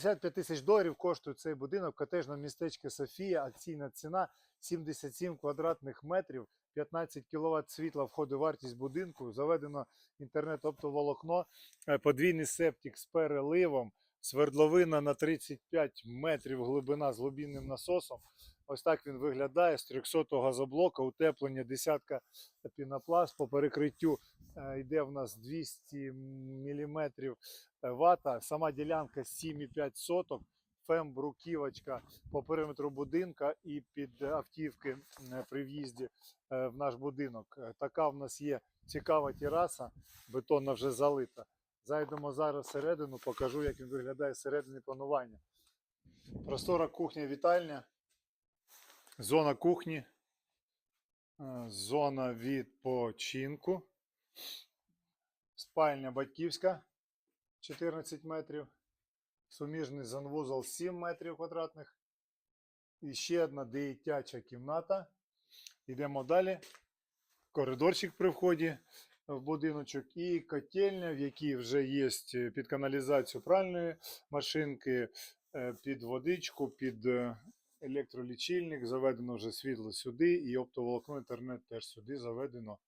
55 тисяч доларів коштує цей будинок в котежному містечку Софія. Акційна ціна 77 квадратних метрів, 15 кВт світла входить вартість будинку. Заведено інтернет-оптоволокно, е, подвійний септик з переливом, свердловина на 35 метрів глибина з глибинним насосом. Ось так він виглядає з 300-го газоблока, утеплення десятка пінопласт. По перекриттю йде в нас 200 мм вата. Сама ділянка 7,5 соток. Фем бруківочка по периметру будинка і під автівки е, при в'їзді е, в наш будинок. Е, Така в нас є цікава тераса, бетонна вже залита. Зайдемо зараз всередину, покажу, як він виглядає зсередини планування. Простора кухня вітальня, зона кухні, е, зона відпочинку, спальня батьківська 14 метрів, суміжний санвузол 7 метрів квадратних. І ще одна дитяча кімната. Йдемо далі. Коридорчик при вході в будиночок і котельня, в якій вже є під каналізацію пральної машинки, е, під водичку, під е, електролічильник. Заведено вже світло сюди, і оптоволокно інтернет теж сюди заведено.